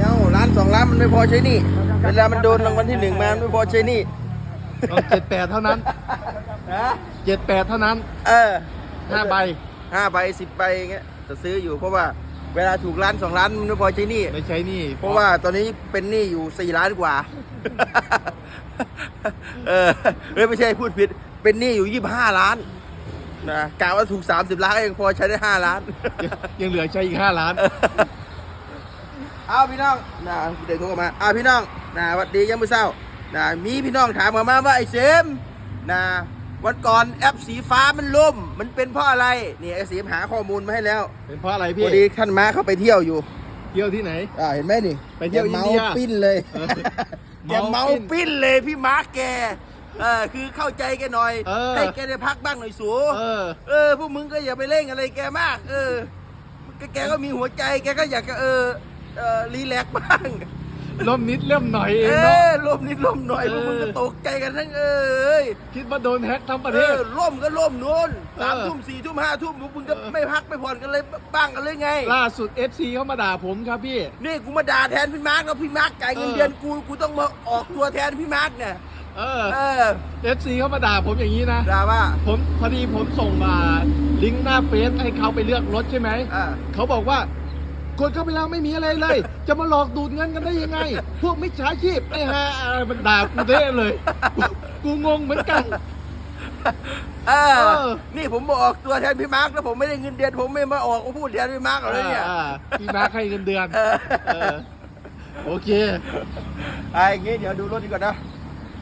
เอาล้านสองล้านมันไม่พอใช้หนี่ เวลามันโดนรางวัลที่หนึ่งมามันไม่พอใช้หนี่ต้องเจ็ดแปดเท่านั้นฮะเจ็ดแปดเท่านั้นเออห้าใบห้าใบสิบใบอย่างเงี้ยจะซื้ออยู่เพราะว่าเวลาถูกล้านสองล้านมันไม่พอใช้หนี่ ไม่ใช้หนี่ เพราะว่าตอนนี้เป็นหนี้อยู่สี่ล้านกว่า เออเอ้ยไม่ใช่พูดผิด เป็นหนี้อยู่ยี่ห้าล้านนะกะว่าถูกสามสิบล้านก็ยังพอใช้ได้ห้าล้านยังยังเหลือใช้อีกห้าล้าน เอาพี่น้องนะเด็กโทรมาเอาพี่น้องนะสวัสดียังไม่เศร้านะมีพี่น้องถามมามาว่าไอ้เซมนะวันก่อนแอปสีฟ้ามันล่ม มันเป็นเพราะอะไรนี่ไอ้เซมหาข้อมูลมาให้แล้วเป็นเพราะอะไรพพี่อดีท่านม้าเขาไปเที่ยวอยู่ เที่ยวที่ไหนอ่าเห็นไหมนี่ไปเที่ยวแกเมาอินเดียปิ้นเลยเออแกเมาปิ้นเลยพี่มาร์กแกเออคือเข้าใจแกหน่อยเออให้แกได้พักบ้างหน่อยสูเออเออพวกมึงก็อย่าไปเร่งอะไรแกมาก เออแกแกก็มีหัวใจแกก็อยากจะเออ เออรีแลกซ์บ้าง ล่มนิดเล่มหน่อยเอเองเนาะอล่มนิดล่มหน่อยเอพวอกมึงก็ตกใจกันทั้งเอ้ยคิดว่าโดนแฮกทั้งประเอเทศอล่มก็ล่มนู้นสามเออทุ่มสี่ทุ่มห้าทุ่มพวกมึงก็ไม่พักไม่ผ่อนกันเลยบ้างกันเลยไง ล่าสุด FC เข้ามาด่าผมครับพี่ นี่กูมาด่าแทนพี่มาร์กแล้วพี่มาร์กจ่ายเงินเออเดือนกูกูต้องมาออกตัวแทนพี่มาร์กเนี่ยเออ เออ FC เข้ามาด่าผมอย่างนี้นะ ด่าว่าผมพอดีผมส่งมาลิงก์หน้าเฟซให้เขาไปเลือกรถใช่ไหม อ่า เขาบอกว่า กดเข้าไปแล้วไม่มีอะไรเลย จะมาหลอกดูดเงินกันได้ยังไง พวกมิจฉาชีพไอ้ฮะอะไรมันด่ากูเท่เลยกูกูงงเหมือนกัน เอเอออ นี่ผมมาออกตัวแทนพี่มาร์กแล้วผมไม่ได้เงินเดือนผมไม่มาออกพูดแทนพี่มาร์กอะไรเนี่ย อ่าพี่มาร์คให้เงินเดือนเออ เออโอเค ไอ้อย่างงี้เดี๋ยวดูรถดีกว่อนนะ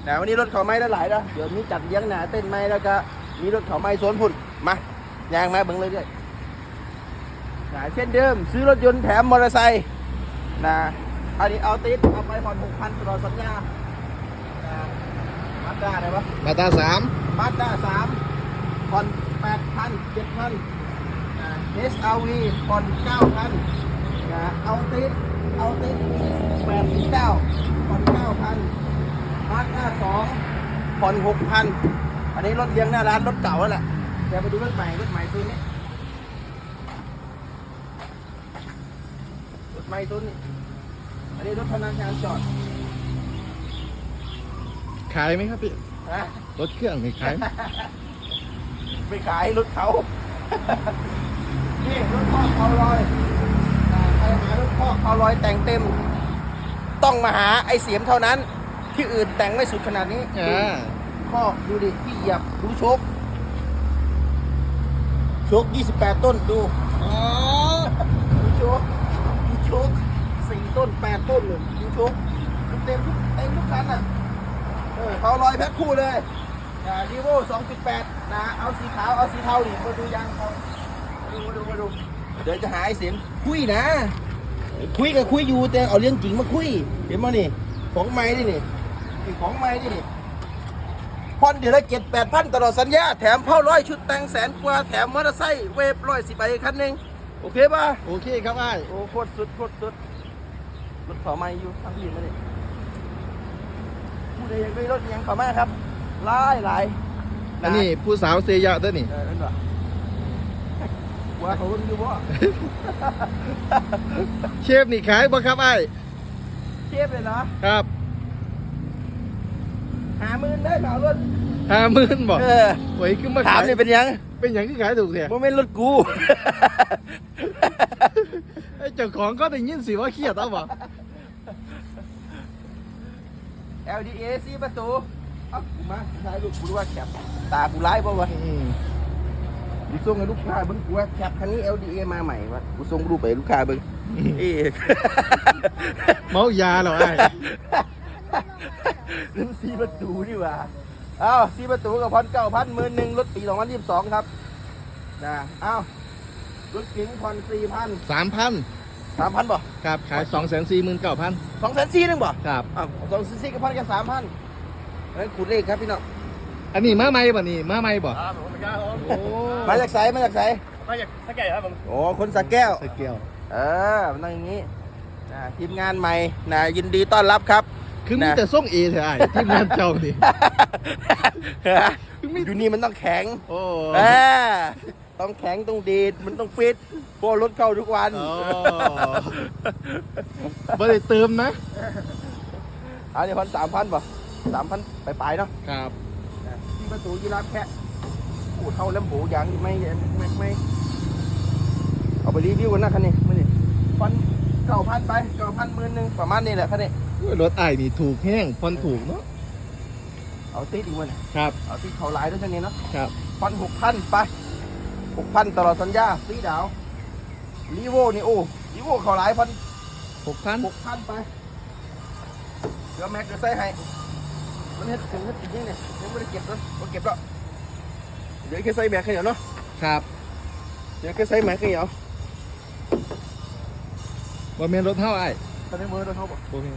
นะวันนี้รถเขาไม้ละหลายนะเดี๋ยวมีจัดเลี้ยงหนาเต้นไม้แล้วก็มีรถเขาไม้สวนพุ่นมายางมาเบิ่งเลยด้วย นะเช่นเดิม ซื้อรถยนต์แถมมอเตอร์ไซค์นะอันนี้เอาติดเอาไปผ่อนหกพันตลอดสัญญานะมาด้าได้ปะมาตราสามมาด้าสามผ่อนแปดพันเจ็ดพันเอสอาวีผ่อนเก้าพันนะเอาติดเอาติดแปดสิบเก้าผ่อนเก้าพันมาด้าสองผ่อนหกพันอันนี้รถเลี้ยงหน้าร้านรถเก่าแล้วแหละเดี๋ยวไปดูรถใหม่รถใหม่ตัวนี้ รถใหม่ตัวนี้อันนี้รถพนักงานจอดขายไหมครับพี่นะรถเครื่องไม่ขายไหมไปขายรถเขา นี่รถพ่อเขาลอยอ่าใครหารถพ่อเขาลอยแต่งเต็ม ต้องมาหาไอ้เสียมเท่านั้น ที่อื่นแต่งไม่สุดขนาดนี้อ่าข้อดูดิที่เหยียบดูโชคโชค28 ต้นดูอ๋อดูโชคดูโชคสี่ต้นแปดต้นเลยดูโชคดูเต็มทุกเต็มทุกคันอะเออเขาลอยแพ็คคู่เลยอ่าดีโว2.8นะเอาสีขาวเอาสีเทาดิมาดูยางเขามาดูมาดูมาดูเดี๋ยวจะหาไอ้เสียงคุยนะ คุยกับคุยอยู่แต่เอาเรื่องจริงมาคุยเห็นมั้ยนี่ ของไม้ดินี่นี่ของไม้ดินี่ผ่อนเดือนละเจ็ดแปดพันตลอดสัญญา แถมเผาร้อยชุดแต่งแสนกว่า แถมมอเตอร์ไซค์เวฟร้อยสิบใบคันหนึ่ง โอเคป่ะโอเคครับไอ้โอ้โคตรสุดโคตรสุดรถเขาไม่อยู่ทางที่มาเนี่ยผู้ใดอยากได้รถอิหยังเขามาครับหลายหลายอันนี้ผู้สาวเซยะเด้อนี่ เออนั่นวะว่าเขาเพิ่งอยู่บ่เชฟนี่ขายบ่ครับไอ้เทียบเลยนะครับหาหมื่นได้เปล่ารถ ห้าหมื่นบ่เออโอ้ยคือมาถาขามยนี่เป็นหยัง เป็นอย่างที่ขายถูกเนี่ยโมเมนต์รถกู ไอ้เจ้าของก็ได้ยินสิว่าเครียดเอาบ่ LDA สี่ประตูเอ้ากูมาใช้ลูกกูรู้ว่าแคปตากูร้ายป่าวะอืมกูส่งให้ลูกค้าเบิ้งกูว่าแคปคันนี้ LDA มาใหม่วะกูส่งรูปไปให้ลูกค้าเบิ้งเอ๊ะเมายาเหรอไอ้ นั่นสี่ประตูนี่หว่าเอ้าสี่ประตูกับพันเก้าพันหมื่นหนึ่งรถปีสองพันยี่สิบสองครับนะเอ้ารถเก๋งพันสี่พันสามพันสามพันบ่ครับขายสองแสนสี่หมื่นเก้าพันสองแสนสี่นึงบ่ครับอ้าวสองแสนสี่กับพันกับสามพันนั่นขูดเลขครับพี่น้องอันนี้มาใหม่บ่นี่มาใหม่บ่ครับผมเป็นก้าผมโอ้มาจากไสมาจากไสมาจากสะแก่ครับผมโอ้คนสักแก้วสเกลเออมันต้องอย่างนี้นะทีมงานใหม่นะยินดีต้อนรับครับ คือมีนะแต่ส่งเอเถอะไอ้ที่งานเจ้านี่คือไม่อยู่นี่มันต้องแข็งโอ้เออต้องแข็งต้องดีดมันต้องฟิตเพราะรถเข้าทุกวันอ๋อไม่ได้เติมนะอันนี้พันสามพันป่ะสามพันไปลายๆเนาะครับที่ประตูยีราฟแค่โอ้เท่าแล้วหมูยางไม่ไม่ไม่เอาไปรีวิวกันนะคันนี้ไม่นี่พันเก้าพันไปเก้าพันหมื่นหนึ่งประมาณนี้แหละคันนี้ รถไอ้ายนี่ถูกแห้งพอนถูกเนาะเอาติดอีกวันยครับ เอาติดเขาหลายด้วยคันนี้เนาะครับ พันหกพันไปหกพันตลอดสัญญาสีดาวลีโวนี่โอ้ลีโวเขาหลายพันหกพันหกพันไปเดี๋ยวแม็กจะใส่ให้มันเฮ็ดถึงเฮ็ดจริงๆเนี่ยยังไม่ได้เก็บเลยก็เก็บแล้วเดี๋ยวแค่ใส่แม็กให้เดี๋ยวเนาะครับเดี๋ยวแค่ใส่แม็กให้เดี๋ยวว่าเมนรถเท่าไอ้ายตอนนี้มือโดนเขาบอกบ่แม่น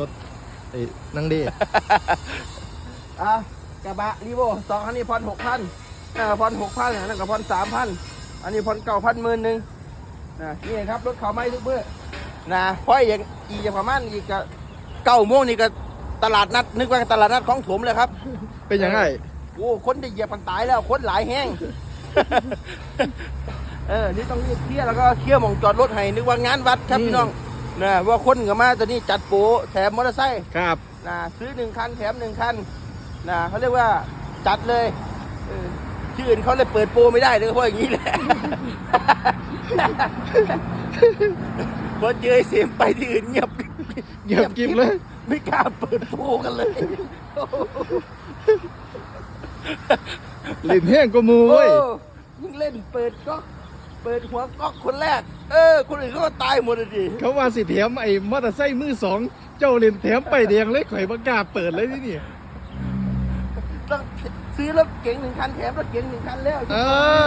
รถไอ้นังเดอะกระบะลีโวสองคันนี้พันหกพันอ่าพันหกพันนั่นก็พันสามพันอันนี้พันเก้าพันหมื่นหนึ่งนะนี่ครับรถเขาไม่ทุกเมื่อนะเพราะอย่างอีกอย่างประมาณอีกก็เก้าโมงนี่ก็ตลาดนัดนึกว่าตลาดนัดของถมเลยครับเป็นยังไงโอ้คนได้เหยียบมันตายแล้วคนหลายแห้งเออนี่ต้องรีบเคลียร์แล้วก็เคลียร์หมองจอดรถให้นึกว่างานวัดครับอืมพี่น้อง นะว่าคนก็มาตอนนี้จัดโปะแถมมอเตอร์ไซค์ครับนะซื้อหนึ่งคันแถมหนึ่งคันนะเขาเรียกว่าจัดเลยเออที่อื่นเขาเลยเปิดโปรไม่ได้เลยเพราะอย่างนี้แหละพอเจอไอ้เสียมไปที่อื่นเงียบเงียบกริบเลย ไม่กล้าเปิดโปรกันเลยเล่นแห้งก็มูเว้ยโอ้ยิ่งเล่นเปิดก๊อก เปิดหัวก๊อกคนแรก เออ คนอื่นเขาก็ตายหมดเลยดิเขาว่าสิแถมไอ้มอเตอร์ไซค์มือสองเจ้าเล่นแถมไปแดงเลยข่อยบ่กล้าเปิดเลยที่นี่ต้องซื้อรถเก๋งหนึ่งคันแถมรถเก๋งหนึ่งคันแล้วเอ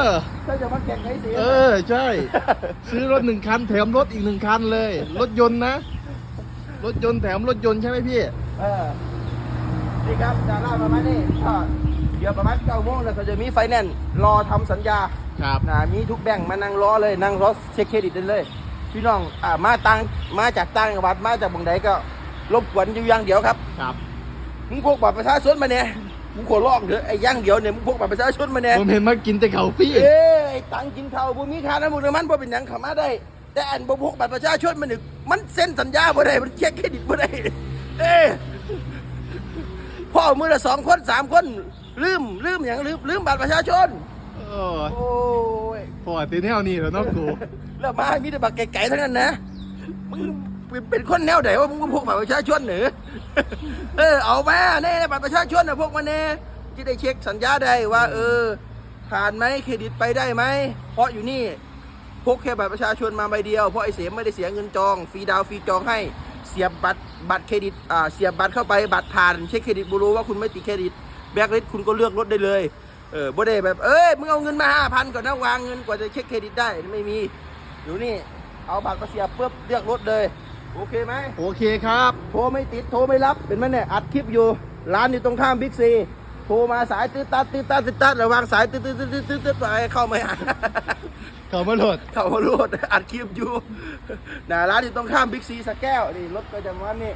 อถ้าจะมาแข่งไอ้เสียเออใช่ ซื้อรถหนึ่งคันแถมรถอีกหนึ่งคันเลย รถยนต์นะ รถยนต์แถมรถยนต์ใช่ไหมพี่ เออนี่ครับจะเล่าประมาณนี้ก็เดี๋ยวประมาณเก้าโมงแล้วก็จะมีไฟแนนซ์รอทำสัญญา ครับนะมีทุกแบงค์มานั่งรอเลยนั่งรอเช็คเครดิตได้เลยพี่น้องอ่ามาตังมาจากต่างจังหวัดมาจากบางใดก็รบกวนอยู่อย่างเดียวครับครับมึงพกบัตรประชาชนมาเนี่ยมึงขอลอกเถอะไอ้อย่างเดียวเนี่ยมึงพกบัตรประชาชนมาเนี่ยผมเห็นมากินแต่เขาพี่เอ้ยไอ้ตังกินข้าวบุมีค่าน้ำมันมันบ่เป็นหยังขามาได้ แต่อันบ่พกบัตรประชาชนมันนึกมันเซ็นสัญญาบ่ได้มันเช็คเครดิตบ่ได้เอ้ยพ่อมือละสองคนสามคนลืมลืมอย่างลืมลืมบัตรประชาชน โอ้โอ้ยพอตีแนวนี้แล้วเน้องกูแล้วมามีแต่บัตรไก่ๆทั้งนั้นนะมึงเป็นเป็นคนแนวไหนว่ามึงบ่พกบัตรประชาชนเหรอเออเอามาแน่บัตรประชาชนนะพวกมันแน่จะได้เช็คสัญญาได้ว่า เออ ผ่านไหมเครดิตไปได้ไหมเพราะอยู่นี่พกแค่บัตรประชาชนมาใบเดียวเพราะไอ้เสียไม่ได้เสียเงินจองฟรีดาวน์ฟรีจองให้เสียบบัตรบัตรเครดิตอ่าเสียบบัตรเข้าไปบัตรผ่านเช็คเครดิตบูโรว่าคุณไม่ติดเครดิตแบล็คลิสต์คุณก็เลือกรถได้เลย เออบ่ได้แบบ เอ้ย มึงเอาเงินมาห้าพันก่อนนะวางเงินกว่าจะเช็คเครดิตได้ ไม่มี อยู่นี่ เอาบัตรมาเสียบปุ๊บเลือกรถเลย โอเคไหม โอเคครับ โทรไม่ติด โทรไม่รับ เป็นไหมเนี่ย อัดคลิปอยู่ ร้านอยู่ตรงข้ามบิ๊กซี โทรมาสายตื้อตัดตื้อตัดตื้อตัดระวางสายตื้อตื้อตื้อตื้อตื้อตื้อไปเข้าไม่อ่านเขามาโหลดเข้ามาโลด อัดคลิปอยู่นะร้านอยู่ตรงข้ามบิ๊กซีสระแก้ว นี่รถก็จะมานี่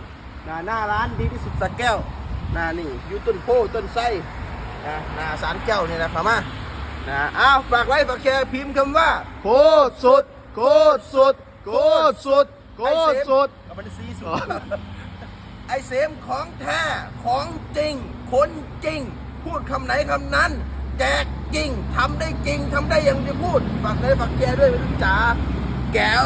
นะหน้าร้านดีที่สุดสระแก้วนะนี่อยู่ต้นโพต้นไทร นะนะสารแก้วนี่นะครับมานะอ้าวฝากไว้ฝากแชร์พิมพ์คำว่า โคตรสุด โคตรสุด โคตรสุด โคตรสุดเอามันซีสุดไอเสมของแท้ของจริง คนจริง พูดคำไหนคำนั้น แจกจริงทำได้จริงทำได้อย่างที่พูดฝากเลยฝากแกด้วยไม่รู้จ๋าแก้ว